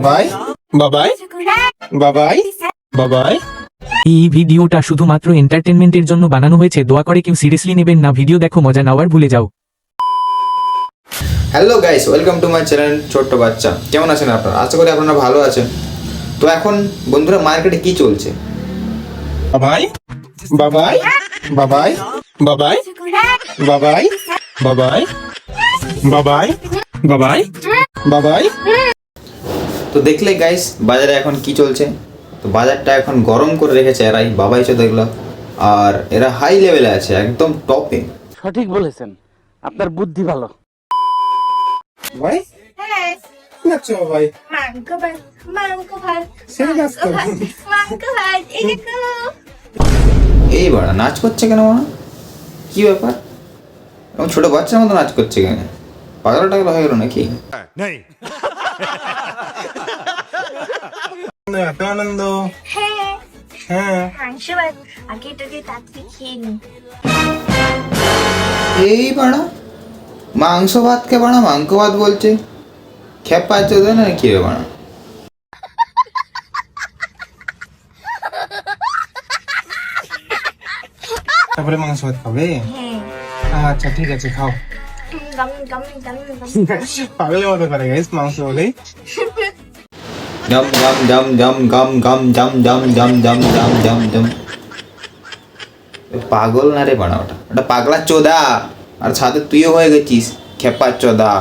By বাবাই বাবাই বাবাই এই ভিডিওটা শুধুমাত্র এন্টারটেনমেন্টের জন্য বানানো হয়েছে দোয়া করে কেউ সিরিয়াসলি নেবেন না ভিডিও দেখো মজা নেওয়ার ভুলে যাও hello guys welcome to my channel ছোট্ট বাচ্চা কেমন আছেন আপনারা আশা করি আপনারা ভালো আছেন তো এখন বন্ধুরা মার্কেটে কি চলছে বাবাই বাবাই বাবাই বাবাই বাবাই বাবাই বাবাই বাবাই বাবাই তো দেখলে গাইস বাজারে এখন কি চলছে? তো বাজারটা এখন গরম করে রেখেছে এরাই বাবাই চোদ এগুলো। আর এরা হাই লেভেলে আছে একদম টপে সঠিক বলেছেন। আপনার বুদ্ধি ভালো। ভাই? হ্যাঁ সেই নাচ করো। ভাত এই বাড়া নাচ করছে কেন কি ব্যাপার? এমন ছোট বাচ্চার মতো নাচ করছে কেন? পাগলা টাগলা হয়ে গেল নাকি? এত আনন্দ? হ্যাঁ। হ্যাঁ। মাংস ভাত। আগে এটাকে তাড়াতাড়ি খেয়ে নি। এই বাড়া মাংস ভাতকে বাড়া মাংস ভাত বলছে। খেপ পাচ্ছে না কি রে বাড়া। তারপরে মাংস ভাত খাবে? হ্যাঁ। আচ্ছা ঠিক আছে খাও। পাগলের মতো করে গাইস মাংস বলেই Dum dum dum dum gum gum dum dum dum dum dum dum dum. পাগল না রে বানা ওটা ওটা পাগলা চোদা। আর সাথে তুইও হয়ে গেছিস। খেপা চোদা।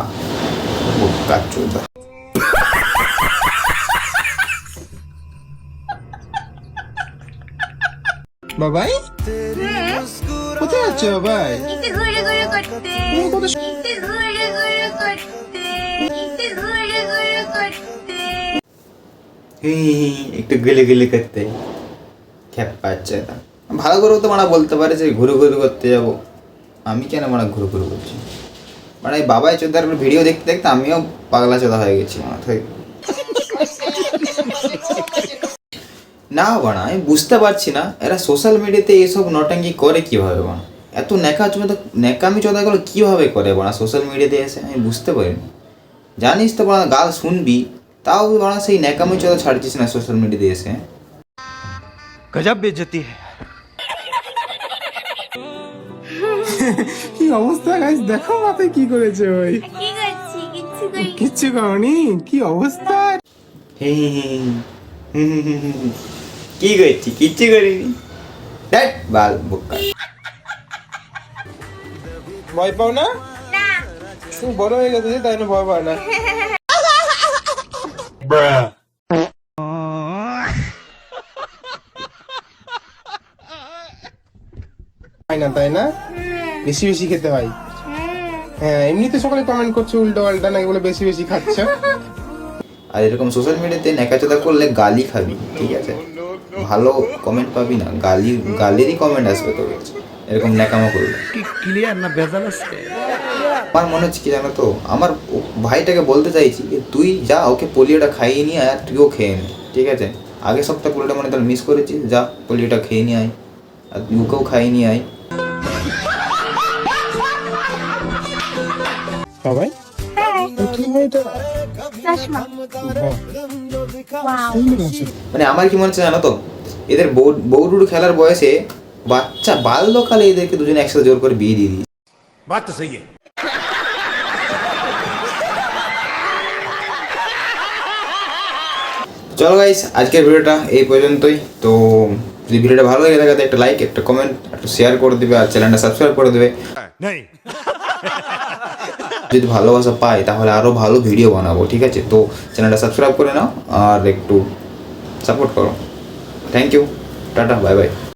বোকা চোদা। বাবাই? কোথায় আছো বাবাই? করতে। একটু গেলে গেলে করতে। খেপা চোদা ভালো করে তো মানা বলতে পারে যে ঘুরে ঘুরে করতে যাব। আমি কেন মানা ঘুরে ঘুরে করছি? মানে এই বাবাই চোদার ভিডিও দেখতে দেখতে আমিও পাগলা চোদা হয়ে গেছি মাথা থেকে না বানা, আমি বুঝতে পারছি না। এরা সোশ্যাল মিডিয়াতে এসব নটাঙ্গি করে কীভাবে বানা? এত নেকা চোদা নেকামি চোদাগুলো কীভাবে করে বানা? সোশ্যাল মিডিয়াতে এসে আমি বুঝতে পারিনি। জানিস তো বানা, গাল শুনবি। তাও বানা সেই নেকামি চোদা ছাড়ছিস না সোশ্যাল মিডিয়াতে এসে। গজব বেজতি কি অবস্থা গাইস দেখো মাথায় কি করেছে ওই। কিচ্ছু করনি। কি অবস্থা। কি করছি? কিচ্ছু করিনি। ধ্যাৎ, বাল বোকা। ভয় পাও না? না। তুমি বড় হয়ে গেছে তাই জন্য ভয় পাও না। হয় না তাই না? বেশি বেশি খেতে হয়। হ্যাঁ এমনিতে সকালে কমেন্ট করছ উল্টো পাল্টা নাকি বলে বেশি বেশি খাচ্ছ? আর এরকম সোশ্যাল মিডিয়াতে নেকাচোদা করলে গালি খাবি ঠিক আছে? ভালো কমেন্ট পাবি না গালি গালিরই কমেন্ট আসবে তোর কাছে। এরকম ন্যাকামো করলে ক্লিয়ার না ভেজাল আছে? আমার মনে হচ্ছে কি জানো তো আমার ভাইটাকে বলতে চাইছি যে তুই যা ওকে পোলিওটা খাইয়ে নিয়ে আয় আর তুইও খেয়ে নে। ঠিক আছে? আগের সপ্তাহে পোলিওটা মনে তাহলে মিস করেছিস যা পোলিওটা খেয়ে নিয়ে আয়। আর তুই ওকেও খাইয়ে নিয়ে আয়। সবাই হ্যাঁ। কি মানে আমার কি মনে হচ্ছে জানো তো এদের বউ বউরুড়ু খেলার বয়সে বাচ্চা বাল্যকালে এদেরকে দুজনে একসাথে জোর করে বিয়ে দিয়ে বাত তো সহি চলো গাইস আজকের ভিডিওটা এই পর্যন্তই। তো যদি ভিডিওটা ভালো লাগে থাকে একটা লাইক একটা কমেন্ট একটা শেয়ার করে দেবে আর চ্যানেলটা সাবস্ক্রাইব করে দেবে। যদি ভালোবাসা পাই তাহলে আরও ভালো ভিডিও বানাবো ঠিক আছে? তো চ্যানেলটা সাবস্ক্রাইব করে নাও আর একটু সাপোর্ট করো। Thank you tata bye bye